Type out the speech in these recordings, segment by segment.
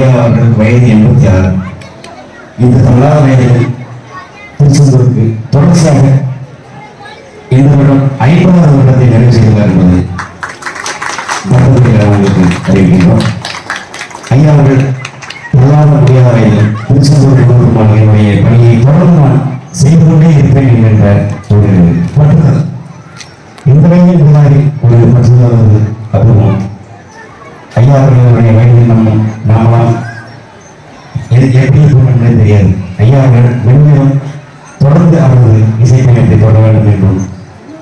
ஐயா அவர்களுக்கு வயது எண்பத்தி ஆறு. இந்த தொள்ளாயிரம் வயதில் திருச்செந்தூருக்கு தொடர்ச்சியாக இந்த வருடம் ஐம்பதாவது வருடத்தை நிறைவு செய்துள்ளார் என்பது அவர்களுக்கு அறிவிக்கின்றோம். ஐயா அவர்கள் பொருளாதார முடியாத வயதில் திருச்செந்தூர் குடும்பமான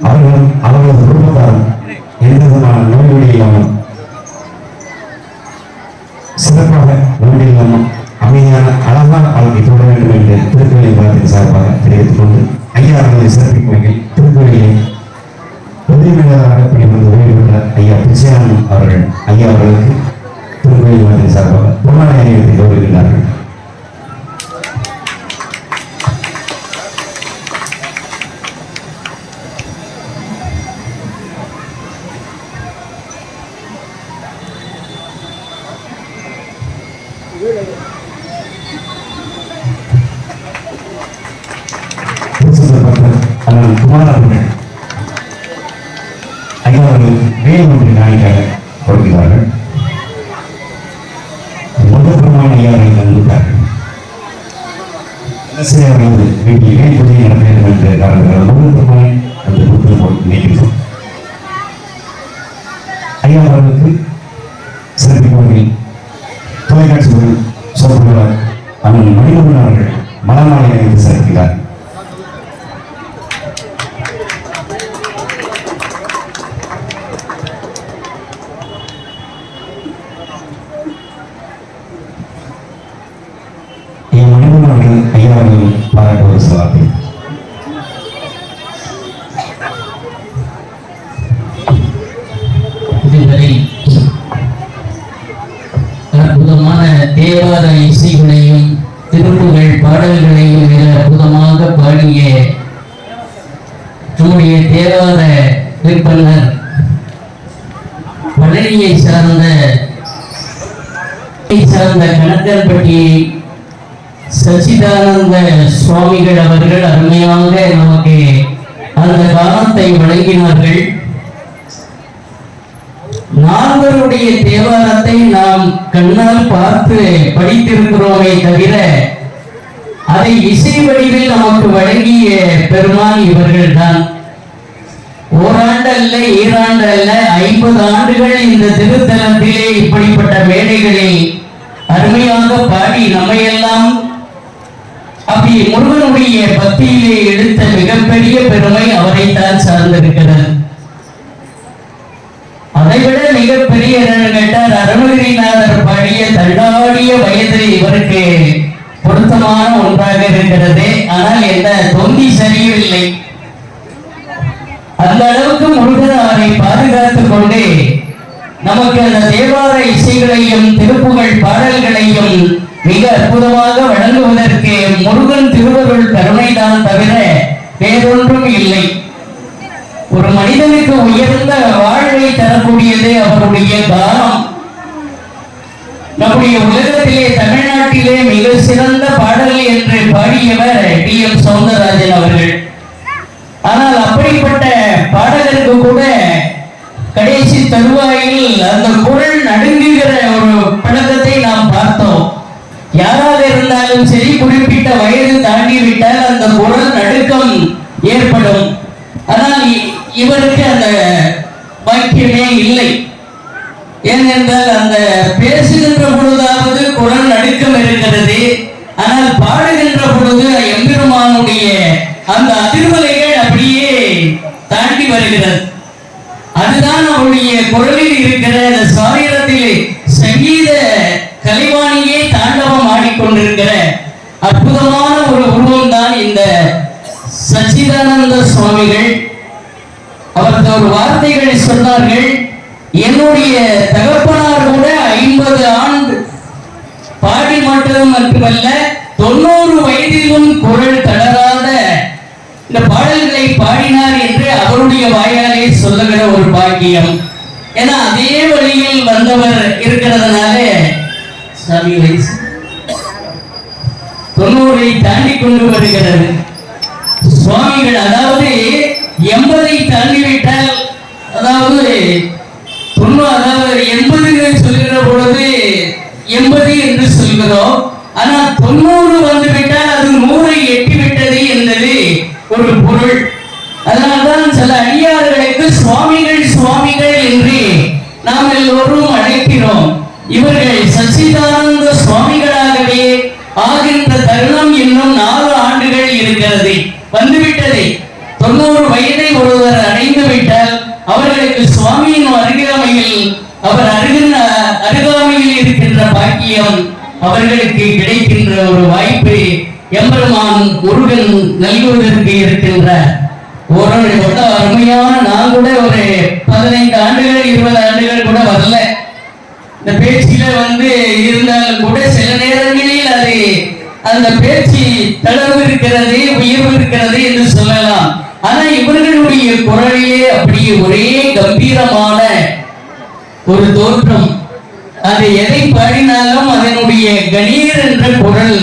அவர்களும் அவர்களது குடும்பத்தாரும் எந்தவிதமான விதமான இல்லாமல் சிறப்பாக நோய்நொடி இல்லாமல் அமைதியான அழகான வாழ்க்கை தொடர வேண்டும் என்று திருக்கோயிலை பாலத்தின் சார்பாக தெரிவித்துக் கொண்டு ஐயா அவர்களை சிறப்பிக்கும் வகையில் திருக்கோயிலை உதவியாளராக பணிபுரிந்து ஓய்வு பெற்ற ஐயா பிச்சையானந்த் அவர்கள் ஐயா அவர்களுக்கு திருக்கோயில் பாலத்தின் சார்பாக பொன்னாடை அணிவித்து கௌரவிக்கின்றார்கள். குமார் அவர்கள் ஐயா அவர்கள் வேல் நாயக்காக கொடுக்கிறார்கள் முதல் ஐயா அவர்கள் தந்துள்ளார்கள் அரசு அவர்களது வீட்டில் வேல் பூஜை வேண்டும் அந்த புத்தகம் ஐயா அவர்களுக்கு தொலைக்காட்சி சொல்பவர் அண்ணன் மணிமகன் அவர்கள் மலர்நாளை அணிந்து தேவார இசைகளையும் திருப்புகள் பாடல்களையும் மிக அற்புதமாக பாடிய நம்முடைய தேவார விற்பனர் பழனியை சார்ந்த சார்ந்த கணக்கன்பட்டியை சச்சிதானந்த சுவாமிகள் அவர்கள் அருமையாக நமக்கு அந்த காலத்தை வழங்கினார்கள். நால்வருடைய தேவாரத்தை நாம் கண்ணால் பார்த்து படித்திருக்கிறோமே தவிர அதை இசை வடிவில் நமக்கு வழங்கிய பெருமான் இவர்கள்தான். ஓராண்டு அல்ல ஈராண்டு அல்ல ஐம்பது ஆண்டுகள் இந்த திருத்தலத்திலே இப்படிப்பட்ட மேடைகளை அருமையாக பாடி நம்மையெல்லாம் அப்படி முருகனுடைய பக்தியிலே எடுத்த மிகப்பெரிய பெருமை அவரைத்தான் சார்ந்திருக்கிறது. மிகப்பெரிய என்னன்னு அருணகிரிநாதர் பாடிய தள்ளாடிய வயது இவருக்கு பொருத்தமான ஒன்றாக இருக்கிறது. ஆனால் என்ன தொந்தி சரியவில்லை அந்த அளவுக்கு முருகனாரை பாதுகாத்துக் கொண்டு நமக்கு அந்த தேவார இசைகளையும் திருப்புகள் பாடல்களையும் மிக அற்புதமாக வழங்குவதற்கு முருகன் திருவருள் கருணைதான் தவிர வேறொன்றும் இல்லை. ஒரு மனிதனுக்கு உயர்ந்த வாழ்வை தரக்கூடியதே அவருடைய தானம். நம்முடைய உலகத்திலே தமிழ்நாட்டிலே மிக சிறந்த பாடல் என்று பாடியவர் டி எம் சௌந்தரராஜன் அவர்கள். ஆனால் அப்படிப்பட்ட பாடலுக்கு கூட கடைசி தருவாயில் அந்த குரல் நடுங்குகிற ஒரு பழக்கத்தை நாம் பார்த்தோம். யாராக இருந்தாலும் சரி குறிப்பிட்ட வயது தாண்டிவிட்டால் அந்த குரல் நடுக்கம் ஏற்படும். ஆனால் இவருக்கு அந்த தேவையே இல்லை? ஏனென்றால் அந்த பேசுகின்ற பொழுதாவது குரல் நடுக்கம் இருக்கிறது. ஆனால் பாடுகின்ற பொழுது எம்பெருமானுடைய அந்த அதிர்வலைகள் அப்படியே தாண்டி வருகிறது. அதுதான் அவருடைய குரலில் இருக்கிற அந்த சாரீரத்திலே சங்கீத கலைவாணியே தாண்டவம் ஆடிக்கொண்டிருக்கிற அற்புதமான ஒரு உருவம் தான் இந்த சச்சிதானந்த சுவாமிகள். ஒரு வார்த்தைகளை சொன்னார்கள். என்னுடைய தகப்பனார் கூட ஐம்பது ஆண்டு பாடி மாற்றம் மட்டுமல்ல தொண்ணூறு வயதிலும் குரல் தளராத இந்த பாடல்களை பாடினார் என்று அவருடைய வாயாலே சொல்லுகிற ஒரு பாக்கியம். ஏன்னா அதே வழியில் வந்தவர் இருக்கிறதுனால சாமி வயசு. தொண்ணூரை தாண்டி கொண்டு வருகிறது. சுவாமிகள் அதாவது எண்பது ஒரு பொருள். அதனால்தான் சில அடியார்களுக்கு சுவாமிகள் சுவாமிகள் என்று நாம் எல்லோரும் அழைக்கிறோம். இவர்கள் சச்சிதானந்த சுவாமிகளாகவே ஆகின்ற தருணம் இன்னும் நாலு ஆண்டுகள் இருக்கிறது. வந்துவிட்டது. தொண்ணூறு வயதை ஒருவர் அடைந்து விட்டால் அவர்களுக்கு சுவாமியின் அருகாமையில் அவர் அருகின்ற அருகாமையில் இருக்கின்ற பாக்கியம் அவர்களுக்கு கிடைக்கின்ற ஒரு வாய்ப்பு எம்பெருமான் முருகன் நல்குவதற்கு இருக்கின்ற ஒரு கூட அருமையான நான் கூட ஒரு பதினைந்து ஆண்டுகள் இருபது ஆண்டுகள் கூட வரல. இந்த பேச்சில வந்து இருந்தாலும் கூட சில நேரங்களில் அது அந்த பேச்சு தளர்வு இருக்கிறது உயர்வு இருக்கிறது என்று சொல்லலாம். ஆனா இவர்களுடைய குரலிலே அப்படியே ஒரே கம்பீரமான ஒரு தோற்றம். அது எதை பாடினாலும் அதனுடைய கணீர் என்ற குரல்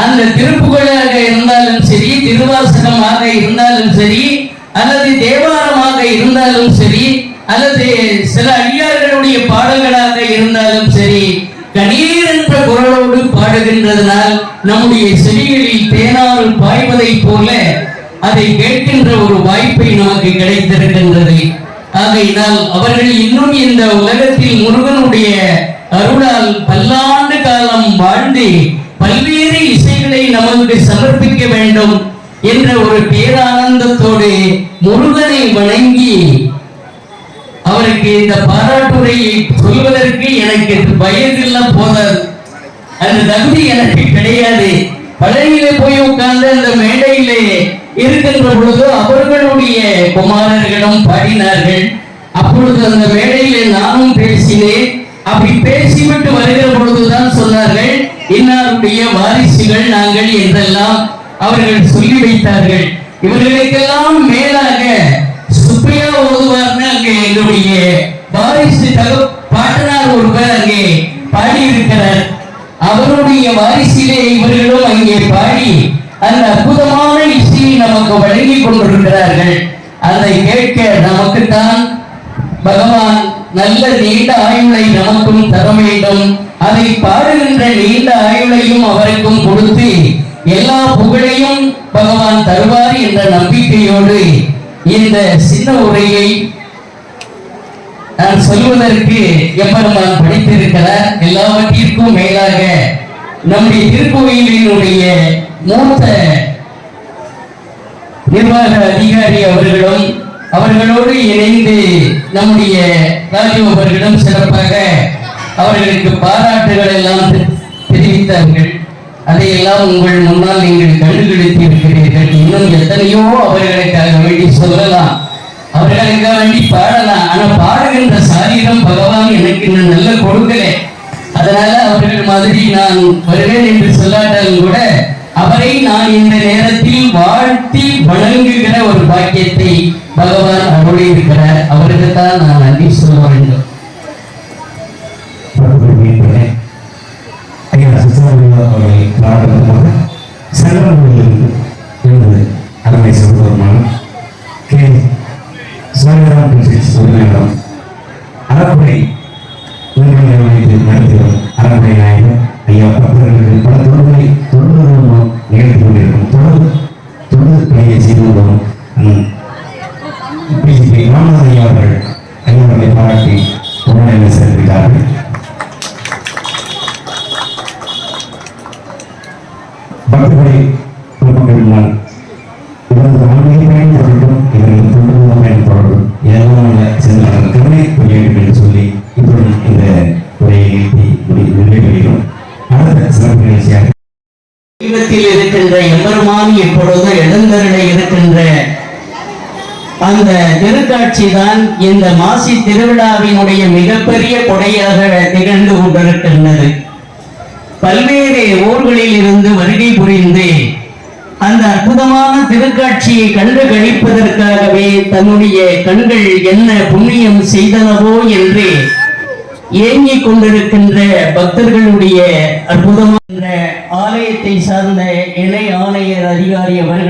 அந்த திருப்புகழாக இருந்தாலும் சரி திருவாசகமாக இருந்தாலும் சரி அல்லது தேவாரமாக இருந்தாலும் சரி அல்லது சில அடியார்களுடைய பாடல்களாக இருந்தாலும் சரி கணீர் என்ற குரலோடு பாடுகின்றதனால் நம்முடைய செடிகளில் தேனாறு பாய்வதைப் போல அதை கேட்கின்ற ஒரு வாய்ப்பை நமக்கு கிடைத்திருக்கின்றது. ஆகையினால் அவர்கள் இன்னும் இந்த உலகத்தில் முருகனுடைய அருளால் பல்லாண்டு காலம் வாழ்ந்து பல்வேறு இசைகளை நமக்கு சமர்ப்பிக்க வேண்டும் என்ற ஒரு பேரானந்தத்தோடு முருகனை வணங்கி அவருக்கு இந்த பாராட்டுரையை சொல்வதற்கு எனக்கு வயதெல்லாம் போதாது அந்த தகுதி எனக்கு கிடையாது. பழனியிலே போய் உட்கார்ந்து அந்த மேடையிலே இருக்கின்ற பொழுது அவர்களுடைய குமாரர்களும் பாடினார்கள். அப்பொழுது அந்த மேடையிலே நானும் பேசினேன். அப்படி பேசிவிட்டு வருகிற பொழுதுதான் சொன்னார்கள் வாரிசுகள் நாங்கள் என்றெல்லாம் அவர்கள் சொல்லி வைத்தார்கள். இவர்களுக்கெல்லாம் மேலாக சுப்பையா ஓதுவார்னு அங்கே எங்களுடைய வாரிசு தகு பாட்டனார் ஒருவர் அங்கே பாடியிருக்கிறார். அவருடைய வாரிசிலே இவர்களும் அங்கே பாடி அந்த அற்புதமான இசையை நமக்கு வழங்கி கொண்டிருக்கிறார்கள். அதை கேட்க நமக்குத்தான் பகவான் நல்ல நீண்ட ஆயுளை நமக்கும் தர வேண்டும். அதை பாடுகின்ற நீண்ட ஆயுளையும் அவருக்கும் கொடுத்து எல்லா புகழையும் பகவான் தருவார் என்ற நம்பிக்கையோடு இந்த சின்ன உரையை நான் சொல்வதற்கு எப்பெருமான் படித்திருக்கிறார். எல்லாவற்றிற்கும் மேலாக நம்முடைய திருக்கோயிலினுடைய மூத்த நிர்வாக அதிகாரி அவர்களும் அவர்களோடு இணைந்து நம்முடைய ராஜீவ் அவர்களிடம் சிறப்பாக அவர்களுக்கு பாராட்டுகள் எல்லாம் தெரிவித்தார்கள். அதையெல்லாம் உங்கள் முன்னால் நீங்கள் கண்டுபிடித்து இருக்கிறீர்கள் இன்னும் எத்தனையோ அவர்களுக்காக வேண்டி சொல்லலாம். அவர்களுக்காக வேண்டி பாடலாம். ஆனா பாடுகின்ற சாரீரம் பகவான் எனக்கு இன்னும் நல்ல கொடுக்கலை. அதனால அவர்கள் மாதிரி நான் வருவேன் என்று சொல்லாட்டாலும் கூட அவரை நான் இந்த நேரத்தில் வாழ்த்தி வணங்குகிற ஒரு பாக்கியத்தை பகவான் அருளி இருக்கிறார். அவருக்கு தான் நான் நன்றி சொல்ல வேண்டும். சித்தார்த்தா அவர்களை பாராட்டுமாக சங்கரங்களிலிருந்து என்பது அருமை சகோதரமான கே. சுவாமிராம் சுவாமியிடம் அறப்புரை அறக்குறை அறப்புரை நாயகர் ஐயா பக்தர்களுக்கு பல தொழில்களை தொழில்கள் நிகழ்த்தி கொண்டிருக்கும் தொடர்ந்து தொழில் பணியை செய்து வரும் பிஜிபி ராமநாதன் ஐயா அவர்கள். எம்பெருமான் இப்பொழுது எழுந்தருளை இருக்கின்ற அந்த திருக்காட்சி தான் இந்த மாசி திருவிழாவினுடைய மிகப்பெரிய கொடையாக திகழ்ந்து கொண்டிருக்கின்றது. பல்வேறு ஊர்களில் இருந்து வருகை புரிந்து அந்த அற்புதமான திருக்காட்சியை கண்டு கழிப்பதற்காகவே தன்னுடைய கண்கள் என்ன புண்ணியம் செய்தனவோ என்று ஏங்கிக் கொண்டிருக்கின்ற பக்தர்களுடைய அற்புதமான ஆலயத்தை சார்ந்த இணை ஆணையர் அதிகாரி அவர்களுக்கு